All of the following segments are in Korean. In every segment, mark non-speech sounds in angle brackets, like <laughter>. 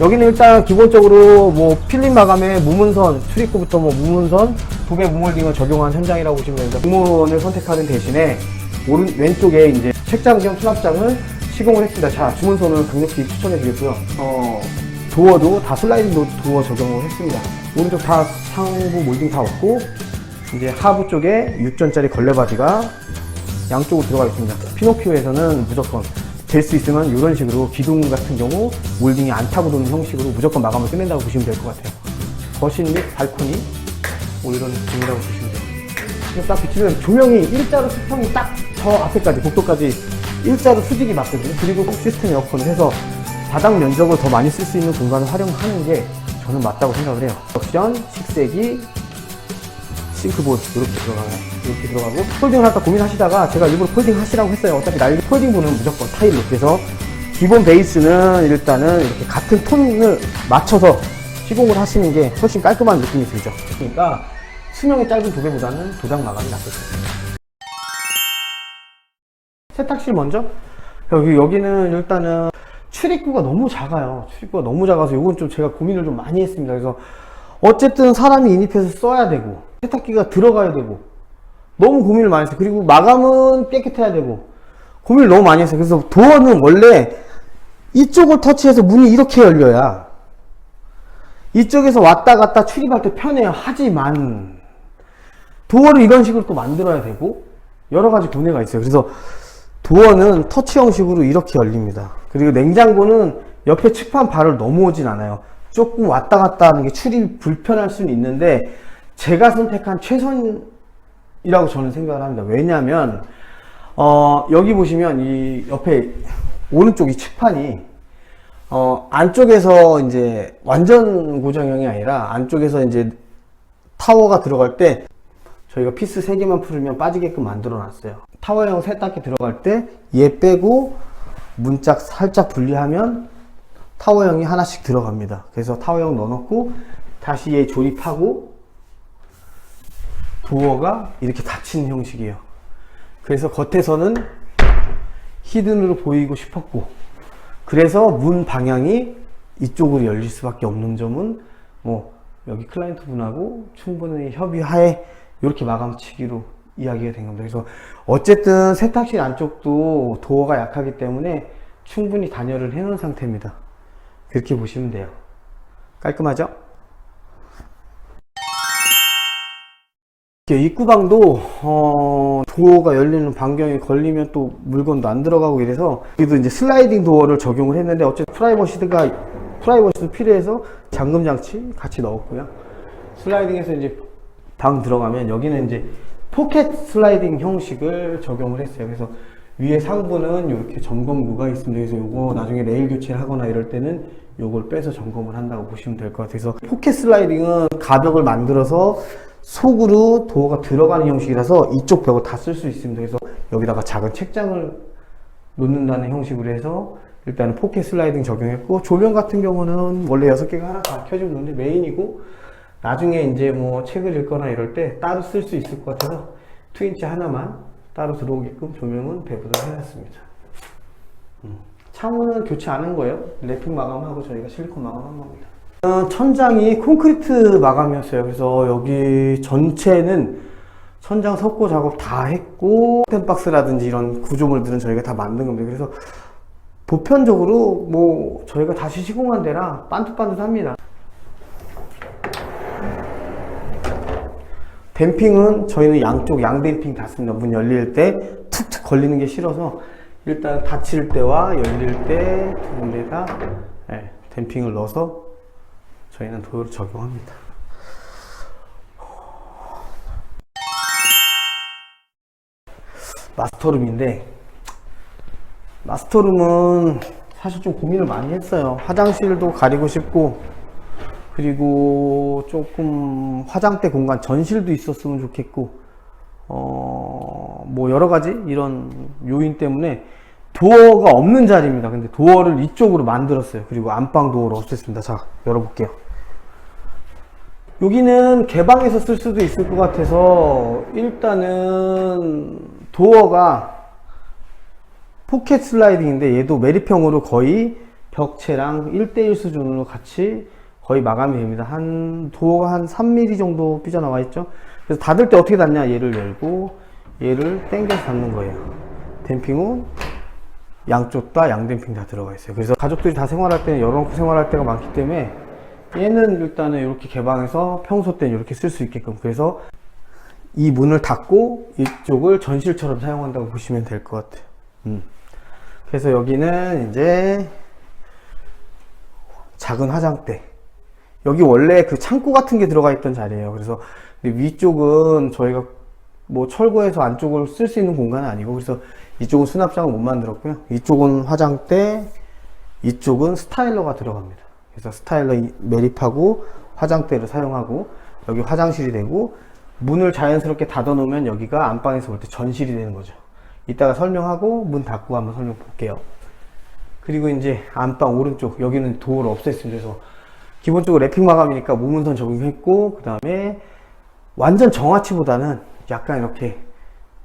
여기는 일단 기본적으로 뭐 필름 마감에 무문선, 출입구부터 뭐 무문선, 두개 무몰딩을 적용한 현장이라고 보시면 됩니다. 공무원을 선택하는 대신에 오른 왼쪽에 이제 책장 겸 수납장을 시공을 했습니다. 자, 주문선은 강력히 추천해 드리고요. 어, 도어도 다 슬라이딩 도- 도어 적용을 했습니다. 오른쪽 다 상부 몰딩 다 없고 이제 하부 쪽에 6전짜리 걸레바디가 양쪽으로 들어가 있습니다. 피노키오에서는 무조건 될 수 있으면 이런 식으로 기둥 같은 경우 몰딩이 안 타고 도는 형식으로 무조건 마감을 끝낸다고 보시면 될 것 같아요. 거실 및 발코니 뭐 이런 느낌이라고 보시면 돼요. 딱 비추면 조명이 일자로 수평이 딱 저 앞에까지 복도까지 일자로 수직이 맞거든요. 그리고 시스템 에어컨을 해서 바닥 면적을 더 많이 쓸 수 있는 공간을 활용하는 게 저는 맞다고 생각을 해요. 옵션, 식세기, 싱크볼 이렇게 들어가요. 이렇게 들어가고 폴딩을 할까 고민하시다가 제가 일부러 폴딩 하시라고 했어요. 어차피 날 폴딩부는 무조건 타일로. 그래서 기본 베이스는 일단은 이렇게 같은 톤을 맞춰서 시공을 하시는 게 훨씬 깔끔한 느낌이 들죠. 그러니까 수명이 짧은 도배보다는 도장 마감이 낫겠습니다. 세탁실 먼저 여기 여기는 일단은 출입구가 너무 작아요. 출입구가 너무 작아서 이건 좀 제가 고민을 좀 많이 했습니다. 그래서 어쨌든 사람이 인입해서 써야 되고 세탁기가 들어가야 되고 너무 고민을 많이 했어요. 그리고 마감은 깨끗해야 되고 고민을 너무 많이 했어요. 그래서 도어는 원래 이쪽을 터치해서 문이 이렇게 열려야 이쪽에서 왔다 갔다 출입할 때 편해요. 하지만 도어를 이런 식으로 또 만들어야 되고 여러 가지 고뇌가 있어요. 그래서 도어는 터치 형식으로 이렇게 열립니다. 그리고 냉장고는 옆에 측판 발을 넘어오진 않아요. 조금 왔다 갔다 하는 게 출입이 불편할 수는 있는데 제가 선택한 최선이라고 저는 생각을 합니다. 왜냐하면 어, 여기 보시면 이 옆에 오른쪽 이 측판이 어, 안쪽에서 이제 완전 고정형이 아니라 안쪽에서 이제 타워가 들어갈 때 저희가 피스 3개만 풀으면 빠지게끔 만들어 놨어요. 타워형 세탁기 들어갈 때 얘 빼고 문짝 살짝 분리하면 타워형이 하나씩 들어갑니다. 그래서 타워형 넣어놓고 다시 얘 조립하고 도어가 이렇게 닫히는 형식이에요. 그래서 겉에서는 히든으로 보이고 싶었고 그래서 문 방향이 이쪽으로 열릴 수밖에 없는 점은 뭐 여기 클라이언트 분하고 충분히 협의하에 이렇게 마감치기로 이야기가 된 겁니다. 그래서 어쨌든 세탁실 안쪽도 도어가 약하기 때문에 충분히 단열을 해놓은 상태입니다. 그렇게 보시면 돼요. 깔끔하죠? 이렇게 입구방도 어, 도어가 열리는 반경이 걸리면 또 물건도 안 들어가고 이래서 여기도 이제 슬라이딩 도어를 적용을 했는데 어쨌든 프라이버시가 프라이버시도 필요해서 잠금 장치 같이 넣었고요. 슬라이딩해서 이제 방 들어가면 여기는 이제 포켓 슬라이딩 형식을 적용을 했어요. 그래서 위에 상부는 이렇게 점검구가 있습니다. 그래서 요거 나중에 레일 교체를 하거나 이럴 때는 요걸 빼서 점검을 한다고 보시면 될 것 같아서 포켓 슬라이딩은 가벽을 만들어서 속으로 도어가 들어가는 형식이라서 이쪽 벽을 다 쓸 수 있습니다. 그래서 여기다가 작은 책장을 놓는다는 형식으로 해서 일단은 포켓 슬라이딩 적용했고 조명 같은 경우는 원래 6개가 하나 다 켜지면 되는데 메인이고 나중에 이제 뭐 책을 읽거나 이럴 때 따로 쓸 수 있을 것 같아서 2인치 하나만 따로 들어오게끔 조명은 배부를 해놨습니다. 음. 창문은 교체 안 한 거예요. 랩핑 마감하고 저희가 실리콘 마감한 겁니다. 어, 천장이 콘크리트 마감이었어요. 그래서 여기 전체는 천장 석고 작업 다 했고 템박스라든지 이런 구조물들은 저희가 다 만든 겁니다. 그래서 보편적으로 뭐 저희가 다시 시공한 데라 반듯반듯합니다. 댐핑은 저희는 양쪽 양댐핑 닫습니다. 문 열릴 때 툭툭 걸리는 게 싫어서 일단 닫힐 때와 열릴 때 두 군데 다 예, 댐핑을 넣어서 저희는 도요를 적용합니다. 마스터룸인데 마스터룸은 사실 좀 고민을 많이 했어요. 화장실도 가리고 싶고 그리고 조금 화장대 공간 전실도 있었으면 좋겠고 어, 뭐 여러 가지 이런 요인 때문에 도어가 없는 자리입니다. 근데 도어를 이쪽으로 만들었어요. 그리고 안방 도어를 없앴습니다. 자, 열어볼게요. 여기는 개방해서 쓸 수도 있을 것 같아서 일단은 도어가 포켓 슬라이딩인데 얘도 메리평으로 거의 벽체랑 1대1 수준으로 같이 거의 마감이 됩니다. 한 도어가 한 3mm 정도 삐져나와 있죠. 그래서 닫을 때 어떻게 닫냐? 얘를 열고 얘를 당겨서 닫는 거예요. 댐핑은 양쪽 다 양댐핑 다 들어가 있어요. 그래서 가족들이 다 생활할 때는 열어놓고 생활할 때가 많기 때문에 얘는 일단은 이렇게 개방해서 평소 때는 이렇게 쓸 수 있게끔 그래서 이 문을 닫고 이쪽을 전실처럼 사용한다고 보시면 될 것 같아요. 음. 그래서 여기는 이제 작은 화장대. 여기 원래 그 창고 같은 게 들어가 있던 자리예요. 그래서 위쪽은 저희가 뭐 철거해서 안쪽을 쓸 수 있는 공간은 아니고 그래서 이쪽은 수납장을 못 만들었고요. 이쪽은 화장대, 이쪽은 스타일러가 들어갑니다. 그래서 스타일러 이- 매립하고 화장대를 사용하고 여기 화장실이 되고 문을 자연스럽게 닫아 놓으면 여기가 안방에서 볼 때 전실이 되는 거죠. 이따가 설명하고 문 닫고 한번 설명 볼게요. 그리고 이제 안방 오른쪽 여기는 도어를 없앴습니다. 그래서 기본적으로 랩핑 마감이니까 무문선 적용했고 그 다음에 완전 정아치보다는 약간 이렇게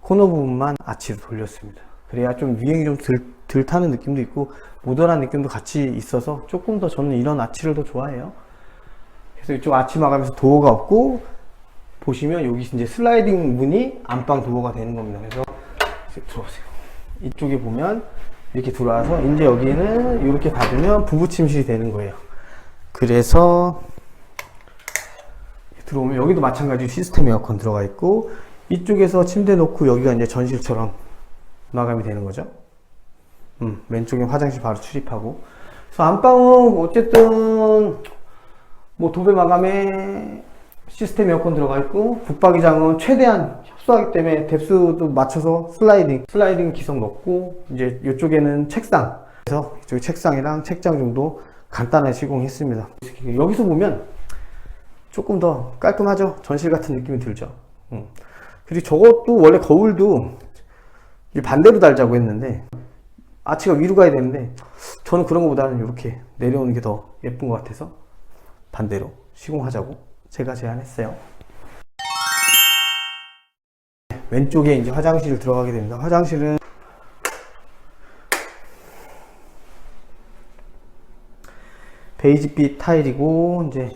코너 부분만 아치로 돌렸습니다. 그래야 좀 유행이 좀 덜, 덜 타는 느낌도 있고 모던한 느낌도 같이 있어서 조금 더 저는 이런 아치를 더 좋아해요. 그래서 이쪽 아치 마감에서 도어가 없고 보시면 여기 이제 슬라이딩 문이 안방 도어가 되는 겁니다. 그래서 들어오세요. 이쪽에 보면 이렇게 들어와서 이제 여기는 이렇게 닫으면 부부 침실이 되는 거예요. 그래서 들어오면 여기도 마찬가지 시스템 에어컨 들어가 있고 이쪽에서 침대 놓고 여기가 이제 전실처럼 마감이 되는 거죠. 음, 왼쪽에 화장실 바로 출입하고. 그래서 안방은 어쨌든 뭐 도배 마감에 시스템 에어컨 들어가 있고 붙박이장은 최대한 협소하기 때문에 뎁스도 맞춰서 슬라이딩 슬라이딩 기성 넣고 이제 이쪽에는 책상 그래서 이쪽 책상이랑 책장 정도 간단하게 시공했습니다 여기서 보면 조금 더 깔끔하죠 전실 같은 느낌이 들죠 음. 그리고 저것도 원래 거울도 반대로 달자고 했는데 아치가 위로 가야 되는데 저는 그런 것보다는 이렇게 내려오는 게 더 예쁜 것 같아서 반대로 시공하자고 제가 제안했어요. 왼쪽에 이제 화장실 들어가게 됩니다. 화장실은 베이지빛 타일이고 이제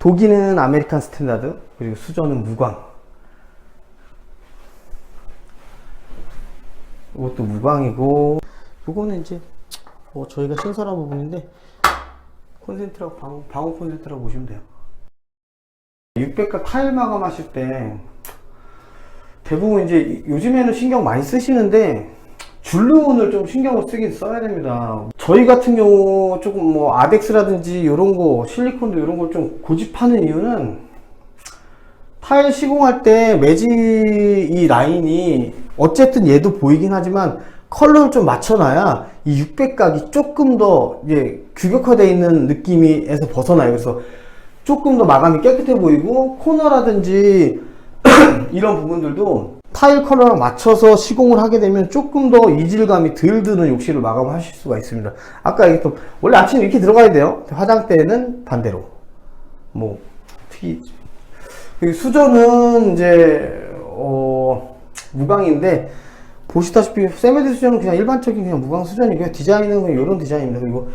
독일은 아메리칸 스탠다드 그리고 수저는 무광. 이것도 무광이고 이거는 이제 뭐 저희가 신설한 부분인데 콘센트라고 방어, 방어 콘센트라고 보시면 돼요. 600가 타일 마감하실 때 대부분 이제 요즘에는 신경 많이 쓰시는데 줄눈을 좀 신경을 쓰긴 써야 됩니다. 저희 같은 경우 조금 뭐 아덱스라든지 이런 거 실리콘도 이런 걸 좀 고집하는 이유는 타일 시공할 때 매지 이 라인이 어쨌든 얘도 보이긴 하지만 컬러를 좀 맞춰놔야 이 600각이 조금 더 이제 규격화되어 있는 느낌에서 벗어나요. 그래서 조금 더 마감이 깨끗해 보이고 코너라든지 <clears throat> 이런 부분들도 타일 컬러랑 맞춰서 시공을 하게 되면 조금 더 이질감이 덜 드는 욕실을 마감을 하실 수가 있습니다. 아까 얘기했던 원래 아침에 이렇게 들어가야 돼요. 화장대는 반대로 뭐 그리고 수저는 이제 어 무광인데 보시다시피 세메드 수전은 그냥 일반적인 그냥 무광 수전이고요. 디자인은 그냥 이런 디자인입니다. 그리고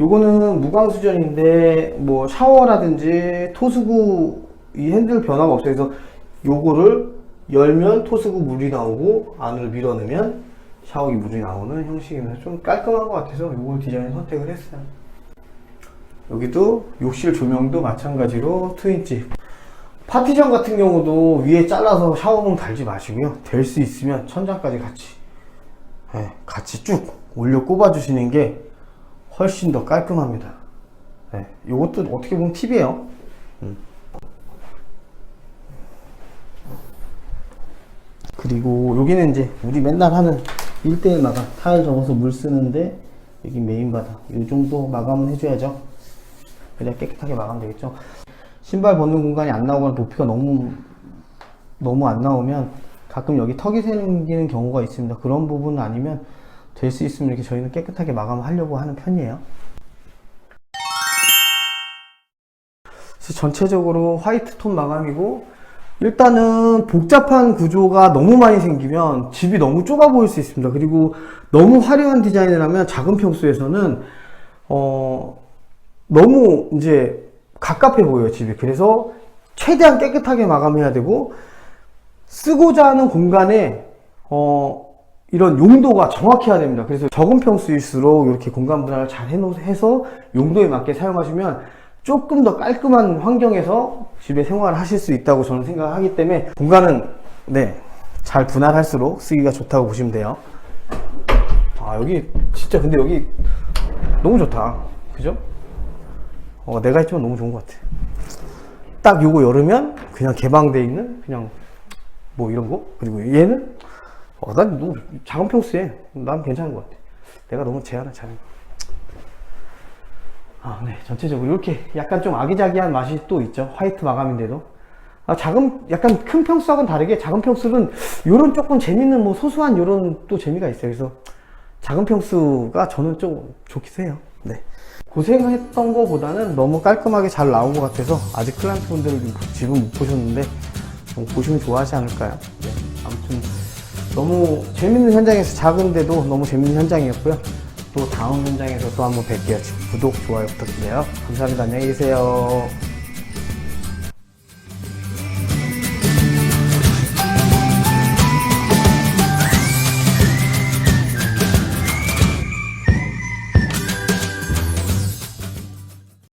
요거는 무광 수전인데 뭐 샤워라든지 토수구 이 핸들 변화가 없어요. 그래서 요거를 열면 토수구 물이 나오고 안으로 밀어넣으면 샤워기 물이 나오는 형식이면서 좀 깔끔한 것 같아서 요걸 디자인 선택을 했어요. 여기도 욕실 조명도 마찬가지로 2인치 파티션 같은 경우도 위에 잘라서 샤워봉 달지 마시고요. 될 수 있으면 천장까지 같이 예, 같이 쭉 올려 꼽아 주시는 게 훨씬 더 깔끔합니다. 예, 이것도 어떻게 보면 팁이에요. 음. 그리고 여기는 이제 우리 맨날 하는 1대1 마감 타일 접어서 물 쓰는데 여기 메인 바닥 이 정도 마감은 해줘야죠. 그래야 깨끗하게 마감되겠죠. 신발 벗는 공간이 안 나오거나 높이가 너무 너무 안 나오면 가끔 여기 턱이 생기는 경우가 있습니다. 그런 부분 아니면 될 수 있으면 이렇게 저희는 깨끗하게 마감하려고 하는 편이에요. 전체적으로 화이트 톤 마감이고 일단은 복잡한 구조가 너무 많이 생기면 집이 너무 좁아 보일 수 있습니다. 그리고 너무 화려한 디자인을 하면 작은 평수에서는 어 너무 이제 갑갑해 보여요 집이. 그래서 최대한 깨끗하게 마감해야 되고 쓰고자 하는 공간에 어 이런 용도가 정확해야 됩니다. 그래서 적은 평수일수록 이렇게 공간 분할을 잘 해놓, 해서 용도에 맞게 사용하시면 조금 더 깔끔한 환경에서 집에 생활을 하실 수 있다고 저는 생각하기 때문에 공간은 네, 잘 분할할수록 쓰기가 좋다고 보시면 돼요. 아, 여기 진짜 근데 여기 너무 좋다. 그죠? 어, 내가 했지만 너무 좋은 것 같아. 딱 요거 열으면 그냥 개방돼 있는 그냥 뭐 이런 거 그리고 얘는 어, 난 너무 작은 평수에 난 괜찮은 것 같아. 내가 너무 제한을 잘해. 아, 네. 전체적으로 이렇게 약간 좀 아기자기한 맛이 또 있죠. 화이트 마감인데도. 아, 작은, 약간 큰 평수하고는 다르게 작은 평수는 요런 조금 재밌는 뭐 소소한 요런 또 재미가 있어요. 그래서 작은 평수가 저는 좀 좋기도 해요. 네. 고생했던 거보다는 너무 깔끔하게 잘 나온 것 같아서 아직 클라이언트 분들은 집은 못 보셨는데 좀 보시면 좋아하지 않을까요? 네. 아무튼 너무 재밌는 현장에서 작은데도 너무 재밌는 현장이었고요. 또 다음 현장에서 또 한번 뵐게요. 구독, 좋아요 부탁드려요. 감사합니다. 안녕히 계세요.